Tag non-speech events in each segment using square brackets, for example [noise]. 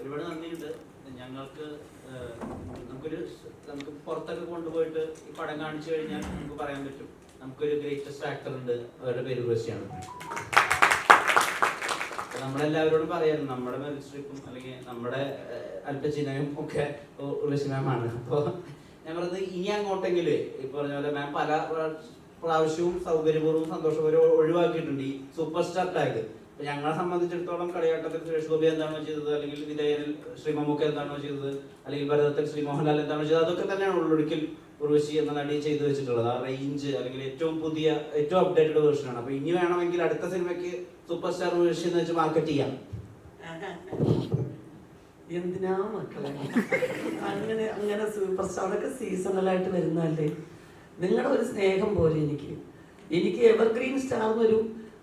ഒരുപാട് നന്ദിയുണ്ട്. ഞങ്ങൾക്ക് നമുക്കൊരു നമുക്ക് പുറത്തൊക്കെ കൊണ്ടുപോയിട്ട് ഈ പടം കാണിച്ചു കഴിഞ്ഞാൽ നമുക്ക് പറയാൻ പറ്റും. നമുക്കൊരു ഗ്രേറ്റസ്റ്റ് ആക്ടർ ഉണ്ട്. അവരുടെ പേര് ഉർവശിയാണ് നമ്മളെല്ലാവരോടും പറയാം നമ്മുടെ മെറിറ്റ് സ്ട്രിപ്പും അല്ലെങ്കിൽ നമ്മുടെ ഏഹ്, ഒക്കെ ഉർവശി മാമാണ് അപ്പോൾ ഞാൻ പറയുന്നത് ഇനി അങ്ങോട്ടെങ്കിൽ ഈ പറഞ്ഞ പോലെ മാം പല പ്രാ- പ്രാവശ്യവും സൗകര്യപൂർവം സന്തോഷപൂർവം ഒഴിവാക്കിയിട്ടുണ്ട്. ഈ സൂപ്പർ സ്റ്റാർ ടാഗ്. ഞങ്ങളെ സംബന്ധിച്ചിടത്തോളം കളിയാട്ടത്തിൽ സുരേഷ് ഗോപി എന്താണോ ചെയ്തത് അല്ലെങ്കിൽ വിധേയനിൽ ശ്രീ മമ്മൂക്ക എന്താണോ ചെയ്തത് അല്ലെങ്കിൽ ഭരതത്തിൽ ശ്രീ മോഹൻലാൽ എന്താണോ ചെയ്തത് അതൊക്കെ തന്നെയാണ് ഉള്ളൊടുക്കിൽ ഉർവശി എന്ന നടി ചെയ്തു വെച്ചിട്ടുള്ളത്. ആ റേഞ്ച് അല്ലെങ്കിൽ ഏറ്റവും പുതിയ ഏറ്റവും അപ്ഡേറ്റഡ് വേർഷനാണ് അപ്പൊ ഇനി വേണമെങ്കിൽ അടുത്ത സിനിമയ്ക്ക് സൂപ്പർ സ്റ്റാർ ഉർവശി എന്ന് വെച്ച് മാർക്കറ്റ് ചെയ്യാം. [laughs] എന്തിനാ മക്കളെ? അങ്ങനെ അങ്ങനെ സൂപ്പർ സ്റ്റാറൊക്കെ സീസണലായിട്ട് വരുന്നല്ലേ നിങ്ങളുടെ ഒരു സ്നേഹം പോലെ എനിക്ക്. എനിക്ക് എവർഗ്രീൻ സ്റ്റാർ എന്നൊരു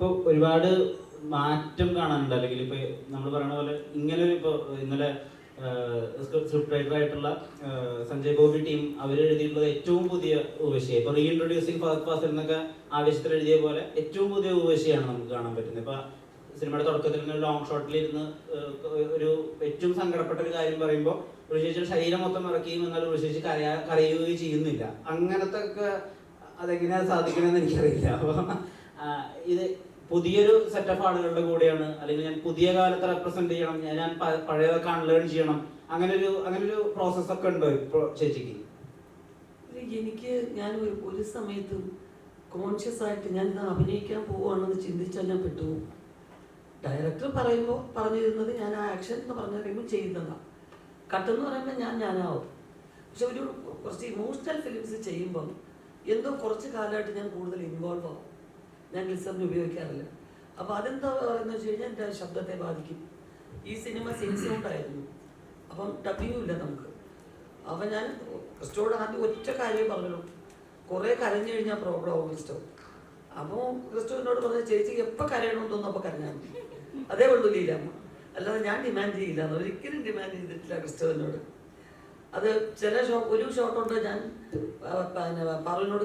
ഇപ്പൊ ഒരുപാട് മാറ്റം കാണാനുണ്ട്. അല്ലെങ്കിൽ ഇപ്പൊ നമ്മൾ പറയുന്ന പോലെ ഇങ്ങനെ ഒരു ഇപ്പൊ ഇന്നലെ സ്ക്രിപ്റ്റ് റൈറ്റർ ആയിട്ടുള്ള സഞ്ജയ് ഗോപി ടീം അവർ എഴുതിയിട്ടുള്ളത് ഏറ്റവും പുതിയ ഊവശി ഇപ്പൊ റീഇൻട്രൊഡ്യൂസിങ് ഫാസ്റ്റ് പാസ് എന്നൊക്കെ ആവേശത്തിൽ എഴുതിയ പോലെ ഏറ്റവും പുതിയ ഉപശിയാണ് നമുക്ക് കാണാൻ പറ്റുന്നത്. ഇപ്പൊ സിനിമയുടെ തുടക്കത്തിൽ നിന്ന് ലോങ് ഷോട്ടിൽ ഇരുന്ന് ഒരു ഏറ്റവും സങ്കടപ്പെട്ട ഒരു കാര്യം പറയുമ്പോൾ ചേച്ചിയുടെ ശരീരം മൊത്തം ഇറക്കുകയും എന്നാൽ ചേച്ചി കരയാ കരയുകയും ചെയ്യുന്നില്ല. അങ്ങനത്തെ ഒക്കെ അതെങ്ങനെയാണ് സാധിക്കണമെന്ന് എനിക്കറിയില്ല. അപ്പൊ ഇത് പുതിയൊരു സെറ്റ് ഓഫ് ആളുകളുടെ കൂടെയാണ്. അല്ലെങ്കിൽ ഞാൻ പുതിയ കാലത്ത് റെപ്രസെന്റ് ചെയ്യണം. ഞാൻ പഴയതൊക്കെ അൺലേൺ ചെയ്യണം. അങ്ങനെ ഒരു അങ്ങനെ ഒരു പ്രോസസ് ഒക്കെ ഉണ്ടോ ഇപ്പോൾ ചേച്ചിക്ക്? എനിക്ക് ഞാൻ ഒരു ഒരു സമയത്തും കോൺഷ്യസ് ആയിട്ട് ഞാൻ ഇത് അഭിനയിക്കാൻ പോവുകയാണെന്ന് ചിന്തിച്ചാൽ ഞാൻ പെട്ടുപോകും. ഡയറക്ടർ പറയുമ്പോൾ പറഞ്ഞിരുന്നത് ഞാൻ ആ ആക്ഷൻ എന്ന് പറഞ്ഞ കഴിയുമ്പോൾ ചെയ്യുന്നതാണ് കട്ടെന്ന് പറയുമ്പോൾ ഞാൻ ഞാനാവും. പക്ഷെ ഒരു കുറച്ച് ഇമോഷണൽ ഫിലിംസ് ചെയ്യുമ്പം എന്തോ കുറച്ച് കാലമായിട്ട് ഞാൻ കൂടുതൽ ഇൻവോൾവ് ആവും. ഞാൻ ഗ്ലിസറിന് ഉപയോഗിക്കാറില്ല. അപ്പോൾ അതെന്താ പറയുന്നത് വെച്ച് കഴിഞ്ഞാൽ എന്റെ ശബ്ദത്തെ ബാധിക്കും. ഈ സിനിമ സിൻസ് ആയിരുന്നു അപ്പം ഡബ്ല്യൂ ഇല്ല നമുക്ക്. അപ്പം ഞാൻ ക്രിസ്റ്റോട് ആദ്യം ഒറ്റ കാര്യം പറഞ്ഞുള്ളൂ. കുറേ കരഞ്ഞു കഴിഞ്ഞാൽ പ്രോബ്ലം ആവും ക്രിസ്റ്റോ അപ്പോൾ ക്രിസ്റ്റോവിനോട് പറഞ്ഞ ചേച്ചി എപ്പോൾ കരയണമെന്ന് തോന്നുന്നു കരഞ്ഞാൽ മതി. അതേ ഉള്ളൂ ലീലാമ്മ അല്ലാതെ ഞാൻ ഡിമാൻഡ് ചെയ്യില്ല ഒരിക്കലും ഡിമാൻഡ് ചെയ്തിട്ടില്ല ക്രിസ്റ്റോവിനോട് അത് ചില ഷോ ഒരു ഷോട്ടുണ്ട് ഞാൻ പിന്നെ പറവിനോട്